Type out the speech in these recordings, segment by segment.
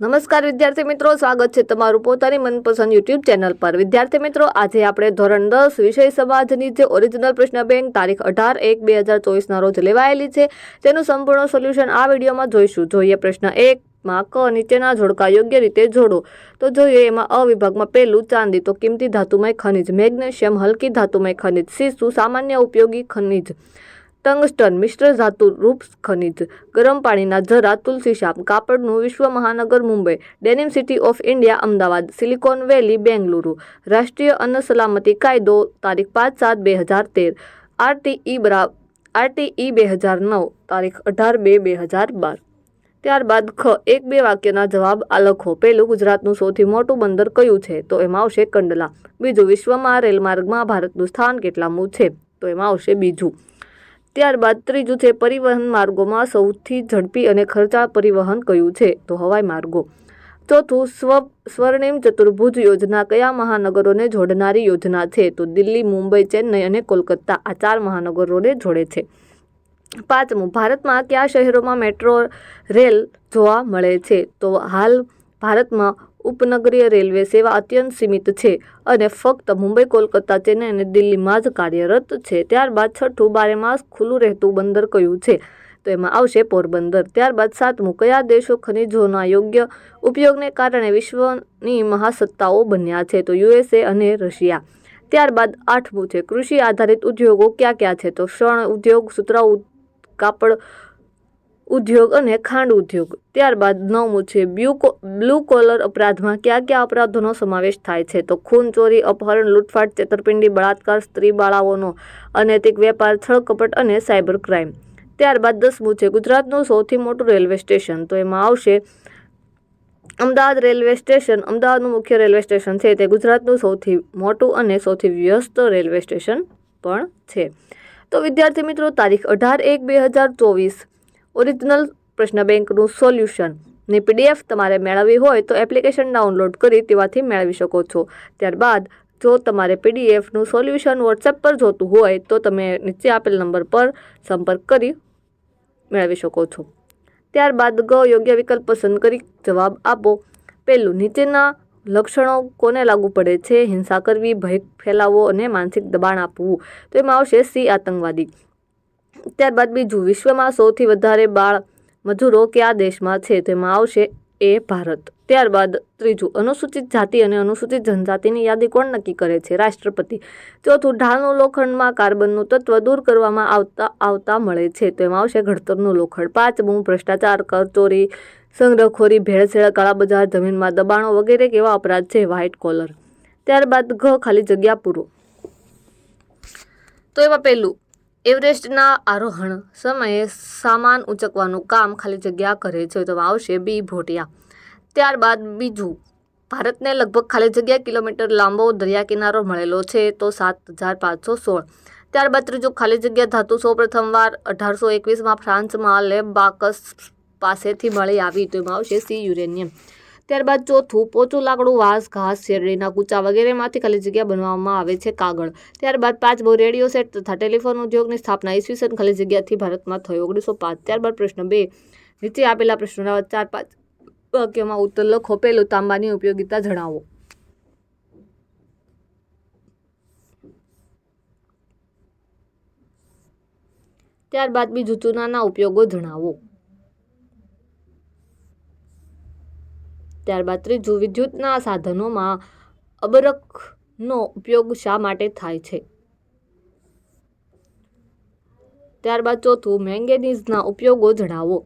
નમસ્કાર વિદ્યાર્થી મિત્રો, સ્વાગત છે તમારું પોતાની મનપસંદ યુટ્યુબ ચેનલ પર. વિદ્યાર્થી મિત્રો, આજે આપણે ધોરણ દસ વિષય સમાજની જે ઓરિજિનલ પ્રશ્ન બેંક તારીખ અઢાર એક બે હજાર ચોવીસના રોજ લેવાયેલી છે, તેનું સંપૂર્ણ સોલ્યુશન આ વિડીયોમાં જોઈશું. જોઈએ પ્રશ્ન એક, માં ક નીચેના જોડકા યોગ્ય રીતે જોડો. તો જોઈએ એમાં અ વિભાગમાં પહેલું ચાંદી, તો કિંમતી ધાતુમય ખનિજ, મેગ્નેશિયમ, હલકી ધાતુમય ખનિજ સીસુ સામાન્ય ઉપયોગી ખનિજ. ટંગસ્ટન મિશ્ર ધાતુ રૂપ ખનિજ, ગરમ પાણીના ઝરા તુલસી શાપ કાપડનું વિશ્વ મહાનગર Mumbai, denim city of India, Ahmedabad, silicon valley, Bengaluru. રાષ્ટ્રીય અન્ન સલામતી કાયદો તારીખ પાંચ સાત બે હજાર તેર, આરટીઈ બરાબર આરટીઈ બે હજાર નવ, તારીખ અઢાર બે બે હજાર બાર. ત્યારબાદ ખ, એક બે વાક્યના જવાબ આ લખો. પહેલું, ગુજરાતનું સૌથી મોટું બંદર કયું છે? તો એમાં આવશે કંડલા. બીજું, વિશ્વમાં રેલમાર્ગમાં ભારતનું સ્થાન કેટલામું છે? તો એમાં આવશે બીજું. ત્યારબાદ ત્રીજું છે પરિવહન માર્ગોમાં સૌથી ઝડપી અને ખર્ચાળ પરિવહન કયું છે? તો હવાઈ માર્ગો. ચોથું, સ્વ, સ્વર્ણિમ ચતુર્ભુજ યોજના કયા મહાનગરોને જોડનારી યોજના છે? તો દિલ્હી, મુંબઈ, ચેન્નઈ અને કોલકાતા આ ચાર મહાનગરોને જોડે છે. પાંચમું, ભારતમાં કયા શહેરોમાં મેટ્રો, રેલ જોવા મળે છે? તો હાલ ભારતમાં ઉપનગરીય રેલવે સેવા અત્યંત સીમિત છે અને ફક્ત મુંબઈ, કોલકાતા, ચેન્નઈ અને દિલ્હીમાં જ કાર્યરત છે. ત્યારબાદ છઠ્ઠું બારે માસ ખુલ્લું રહેતું બંદર કયું છે? તો એમાં આવશે પોરબંદર. ત્યારબાદ સાતમું, કયા દેશો ખનિજોના યોગ્ય ઉપયોગને કારણે વિશ્વની મહાસત્તાઓ બન્યા છે? તો યુએસએ અને રશિયા. ત્યારબાદ આઠમું છે, કૃષિ આધારિત ઉદ્યોગો ક્યાં ક્યાં છે? તો શણ ઉદ્યોગ સુતરા કાપડ ઉદ્યોગ અને ખાંડ ઉદ્યોગ. ત્યારબાદ નવમું છે બ્લુ બ્લુ કોલર અપરાધમાં કયા કયા અપરાધોનો સમાવેશ થાય છે? તો ખૂન, ચોરી, અપહરણ, લૂંટફાટ છેતરપિંડી બળાત્કાર સ્ત્રી બાળાઓનો અનૈતિક વેપાર છળકપટ અને સાયબર ક્રાઇમ. ત્યારબાદ દસમું છે ગુજરાતનું સૌથી મોટું રેલવે સ્ટેશન. તો એમાં આવશે અમદાવાદ રેલવે સ્ટેશન. અમદાવાદનું મુખ્ય રેલવે સ્ટેશન છે તે ગુજરાતનું સૌથી મોટું અને સૌથી વ્યસ્ત રેલવે સ્ટેશન પણ છે. તો વિદ્યાર્થી મિત્રો, તારીખ અઢાર એક બે હજાર ચોવીસ ઓરિજિનલ પ્રશ્ન બેંકનું સોલ્યુશન. ની પીડીએફ તમારે મેળવવી હોય તો એપ્લિકેશન ડાઉનલોડ કરી તેમાંથી મેળવી શકો છો. ત્યારબાદ, જો તમારે પીડીએફનું સોલ્યુશન વોટ્સએપ પર જોતું હોય તો તમે નીચે આપેલ નંબર પર સંપર્ક કરી મેળવી શકો છો. ત્યારબાદ, ગ, યોગ્ય વિકલ્પ પસંદ કરી જવાબ આપો. પહેલું, નીચેના લક્ષણો કોને લાગુ પડે છે? હિંસા કરવી, ભય ફેલાવવો અને માનસિક દબાણ આપવું. તો એમાં આવશે સી, આતંકવાદી. ત્યારબાદ બીજું, વિશ્વમાં સૌથી વધારે બાળ મજૂરો કયા દેશમાં છે? તેમાં આવશે એ ભારત. ત્યારબાદ ત્રીજું, અનુસૂચિત જાતિ અને અનુસૂચિત જનજાતિની યાદી કોણ નક્કી કરે છે? રાષ્ટ્રપતિ. ચોથું ઢાળનું લોખંડમાં કાર્બનનું તત્વ દૂર કરવામાં આવતા આવતા મળે છે. તેમાં આવશે ઘડતરનું લોખંડ. પાંચમું, ભ્રષ્ટાચાર, કરચોરી, સંગ્રહખોરી, ભેળસેળ, કાળાબજાર, જમીનમાં દબાણો વગેરે કેવા અપરાધ છે? White collar. ત્યારબાદ ઘ, ખાલી જગ્યા પૂરો. તો એમાં પહેલું એવરેસ્ટના આરોહણ સમયે સામાન ઉંચકવાનું કામ ખાલી જગ્યા કરે છે તો આવશે બી ભોટિયા. ત્યારબાદ બીજું, ભારતને લગભગ ખાલી જગ્યા કિલોમીટર લાંબો દરિયા કિનારો મળેલો છે તો સાત હજાર પાંચસો સોળ. ત્યારબાદ ત્રીજું, ખાલી જગ્યા ધાતુ સૌ પ્રથમવાર અઢારસો એકવીસમાં ફ્રાન્સમાં લેબ બાકસ પાસેથી મળી આવી તો એમાં આવશે સી યુરેનિયમ. ત્યારબાદ ચોથું, પોચું લાકડું, વાંસ, ઘાસ, શેરડીના કૂચા વગેરેમાંથી ખાલી જગ્યા બનાવવામાં આવે છે કાગળ. ત્યારબાદ પાંચમું રેડિયો સેટ તથા ટેલિફોન ઉદ્યોગની સ્થાપના ઈસવીસન ખાલી જગ્યાથી ભારતમાં થઈ ઓગણીસો પાંચ. ત્યારબાદ પ્રશ્ન બે. નીચે આપેલા પ્રશ્નોના ચાર પાંચ વાક્યોમાં ઉત્તર લખો પેલું તાંબાની ઉપયોગિતા જણાવો. ત્યારબાદ બીજું ચૂનાના ઉપયોગો જણાવો. ત્યારબાદ ત્રીજું વિદ્યુતના સાધનોમાં અબરખનો ઉપયોગ શા માટે થાય છે? ત્યારબાદ ચોથું, મેંગેનીઝના ઉપયોગો જણાવો.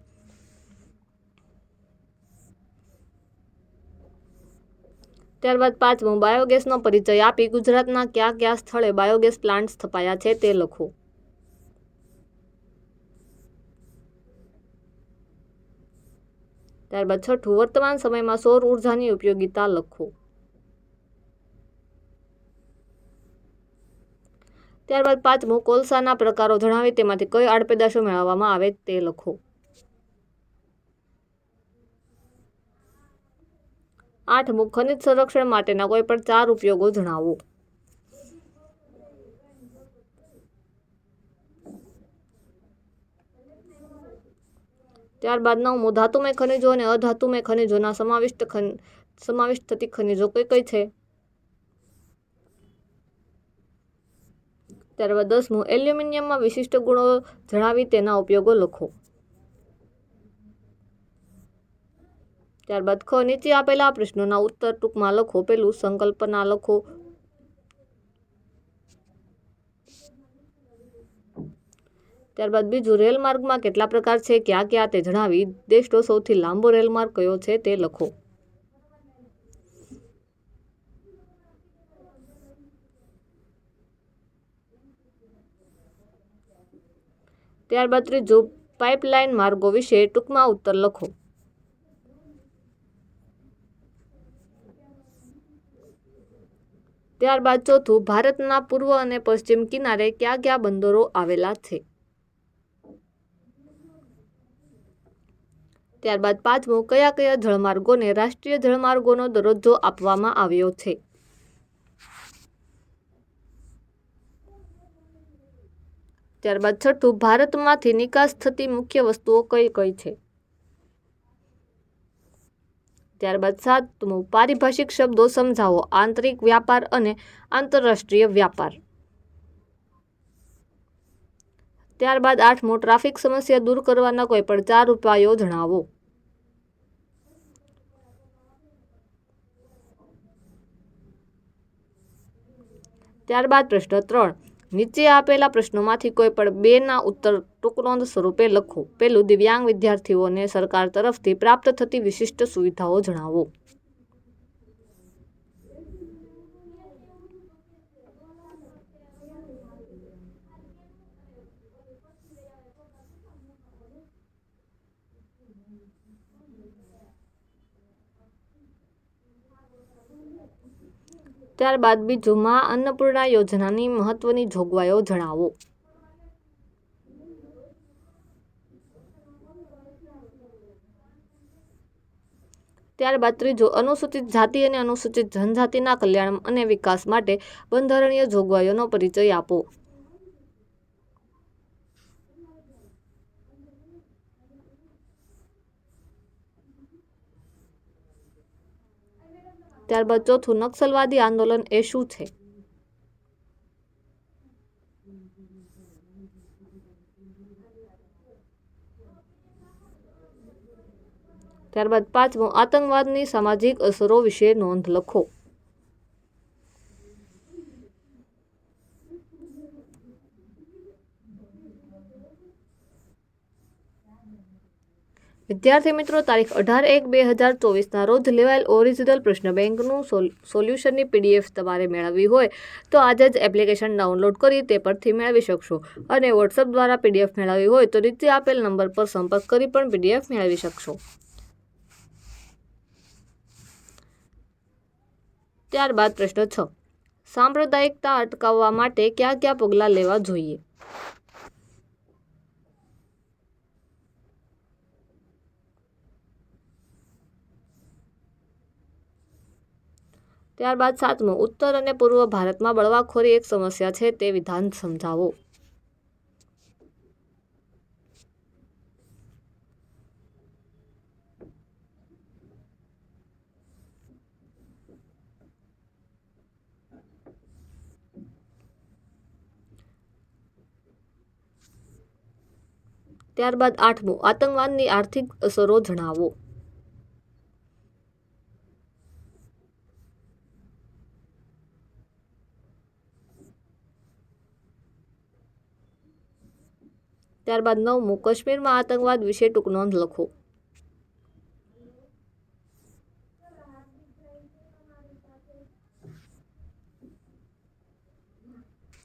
ત્યારબાદ પાંચમું, બાયોગેસનો પરિચય આપી ગુજરાતના કયા કયા સ્થળે બાયોગેસ પ્લાન્ટ સ્થપાયા છે તે લખો. ત્યારબાદ છઠ્ઠું, વર્તમાન સમયમાં સૌર ઉર્જાની ઉપયોગિતા લખો. ત્યારબાદ પાંચમું, કોલસાના પ્રકારો જણાવી, તેમાંથી કઈ આડપેદાશો મેળવવામાં આવે તે લખો. આઠમું, ખનિજ સંરક્ષણ માટેના કોઈ પણ ચાર ઉપયોગો જણાવો. ત્યારબાદ નવમું ધાતુમય ખનિજો અને અધાતુમય ખનિજોના સમાવિષ્ટ ખન, સમાવિષ્ટ થતી ખનિજો કઈ કઈ છે? ત્યારબાદ દસમું એલ્યુમિનિયમમાં વિશિષ્ટ ગુણો જણાવી તેના ઉપયોગો લખો. ત્યારબાદ ખ નીચે આપેલા પ્રશ્નોના ઉત્તર ટૂંકમાં લખો, પેલું સંકલ્પના લખો ત્યારબાદ બીજું રેલમાર્ગમાં કેટલા પ્રકાર છે, ક્યાં ક્યાં તે જણાવી દેશનો સૌથી લાંબો રેલમાર્ગ કયો છે તે લખો. ત્યારબાદ ત્રીજું, પાઇપલાઇન માર્ગો વિશે ટૂંકમાં ઉત્તર લખો. ત્યારબાદ ચોથું, ભારતના પૂર્વ અને પશ્ચિમ કિનારે કયા કયા બંદરો આવેલા છે? ત્યારબાદ પાંચમું, કયા કયા જળમાર્ગોને રાષ્ટ્રીય જળમાર્ગોનો દરજ્જો આપવામાં આવ્યો છે? ત્યારબાદ છઠ્ઠું, ભારતમાંથી નિકાસ થતી મુખ્ય વસ્તુઓ કઈ કઈ છે? ત્યારબાદ સાતમું, પારિભાષિક શબ્દો સમજાવો, આંતરિક વ્યાપાર અને આંતરરાષ્ટ્રીય વ્યાપાર. ત્યારબાદ આઠમો ટ્રાફિક સમસ્યા દૂર કરવાના કોઈ પણ ચાર ઉપાયો જણાવો. ત્યારબાદ પ્રશ્ન ત્રણ. નીચે આપેલા પ્રશ્નોમાંથી કોઈ પણ બેના ઉત્તર ટૂંકનોંધ સ્વરૂપે લખો. પેલું દિવ્યાંગ વિદ્યાર્થીઓને સરકાર તરફથી પ્રાપ્ત થતી વિશિષ્ટ સુવિધાઓ જણાવો. ત્યારબાદ બીજું મા અન્નપૂર્ણા યોજનાની મહત્વની જોગવાઈઓ જણાવો. ત્યારબાદ ત્રીજું, અનુસૂચિત જાતિ અને અનુસૂચિત જનજાતિના કલ્યાણ અને વિકાસ માટે બંધારણીય જોગવાઈઓનો પરિચય આપો. ત્યારબાદ ચોથું નક્સલવાદી આંદોલન એ શું છે? ત્યારબાદ પાંચમું, આતંકવાદની સામાજિક અસરો વિશે નોંધ લખો. વિદ્યાર્થી મિત્રો, તારીખ અઢાર એક બે હજાર ચોવીસના રોજ લેવાયેલ ઓરિજિનલ પ્રશ્ન બેંકનું સોલ્યુશનની પીડીએફ તમારે મેળવવી હોય તો આજે જ એપ્લિકેશન ડાઉનલોડ કરી તે પરથી મેળવી શકશો. અને વોટ્સઅપ દ્વારા પીડીએફ મેળવવી હોય તો નીચે આપેલ નંબર પર સંપર્ક કરી પણ પીડીએફ મેળવી શકશો. ત્યારબાદ પ્રશ્ન છ. સાંપ્રદાયિકતા અટકાવવા માટે કયા કયા પગલાં લેવા જોઈએ? ત્યારબાદ સાતમું, ઉત્તર અને પૂર્વ ભારતમાં બળવાખોરી એક સમસ્યા છે તે વિધાન સમજાવો. ત્યારબાદ આઠમું, આતંકવાદની આર્થિક અસરો જણાવો. ત્યારબાદ નવમું, કાશ્મીરમાં આતંકવાદ વિશે ટૂંક નોંધ લખો.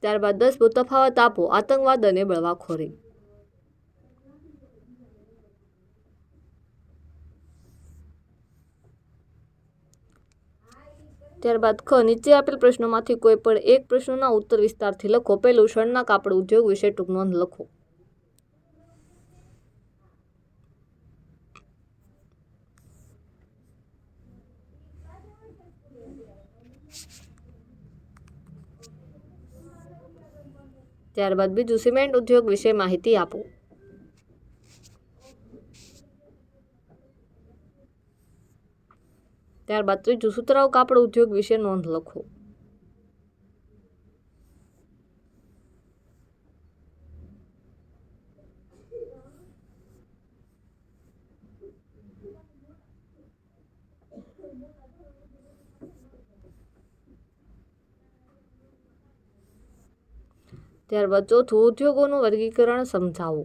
ત્યારબાદ દસમું, તફાવત આપો, આતંકવાદ અને બળવાખોરી. ત્યારબાદ ખ, નીચે આપેલ પ્રશ્નોમાંથી કોઈ પણ એક પ્રશ્નના ઉત્તર વિસ્તારથી લખો. પેલું શણના કાપડ ઉદ્યોગ વિશે ટૂંક નોંધ લખો. ત્યારબાદ બીજું સિમેન્ટ ઉદ્યોગ વિશે માહિતી આપો. ત્યારબાદ ત્રીજું સુતરાઉ કાપડ ઉદ્યોગ વિશે નોંધ લખો. ત્યારબાદ ચોથું, ઉદ્યોગોનું વર્ગીકરણ સમજાવો.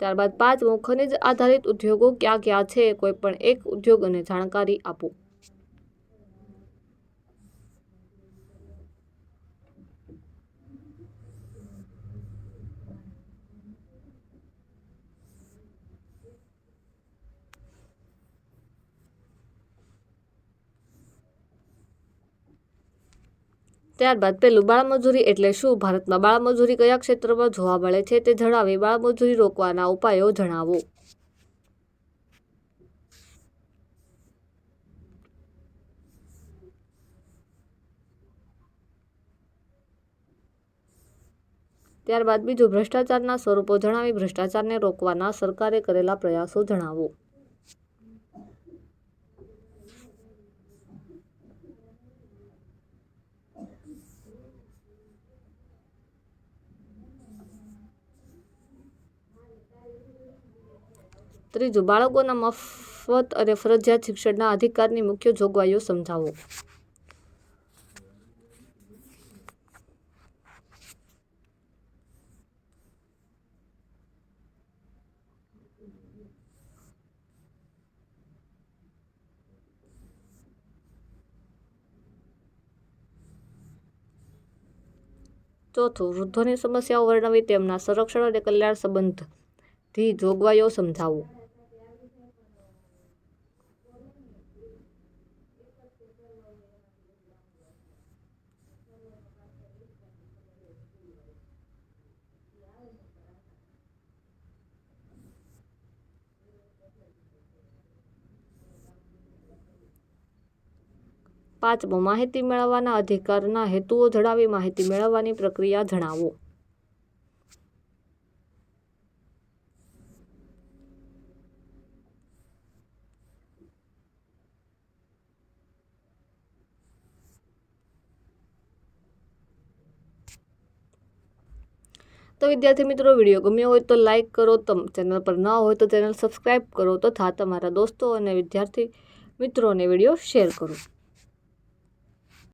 ત્યારબાદ પાંચમું, ખનિજ આધારિત ઉદ્યોગો ક્યાં ક્યાં છે? કોઈ પણ એક ઉદ્યોગને જાણકારી આપો. ત્યારબાદ પેલું બાળમજૂરી એટલે શું? ભારતમાં બાળમજૂરી કયા ક્ષેત્રમાં જોવા મળે છે તે જણાવી બાળમજૂરી રોકવાના ઉપાયો જણાવો. ત્યારબાદ બીજું ભ્રષ્ટાચારના સ્વરૂપો જણાવી. ભ્રષ્ટાચારને રોકવાના સરકારે કરેલા પ્રયાસો જણાવો. ત્રીજું બાળકોના મફત અને ફરજિયાત શિક્ષણના અધિકારની મુખ્ય જોગવાઈઓ સમજાવો. ચોથું, વૃદ્ધોની સમસ્યાઓ વર્ણવી તેમના સંરક્ષણ અને કલ્યાણ સંબંધથી જોગવાઈઓ સમજાવો. પાંચમો, માહિતી મેળવવાના અધિકારના હેતુઓ જણાવી માહિતી મેળવવાની પ્રક્રિયા જણાવો. તો વિદ્યાર્થી મિત્રો, વીડિયો ગમ્યો હોય તો લાઈક કરો, તમ ચેનલ પર ન હોય તો ચેનલ સબસ્ક્રાઈબ કરો તથા તમારા દોસ્તો અને વિદ્યાર્થી મિત્રોને વીડિયો શેર કરો.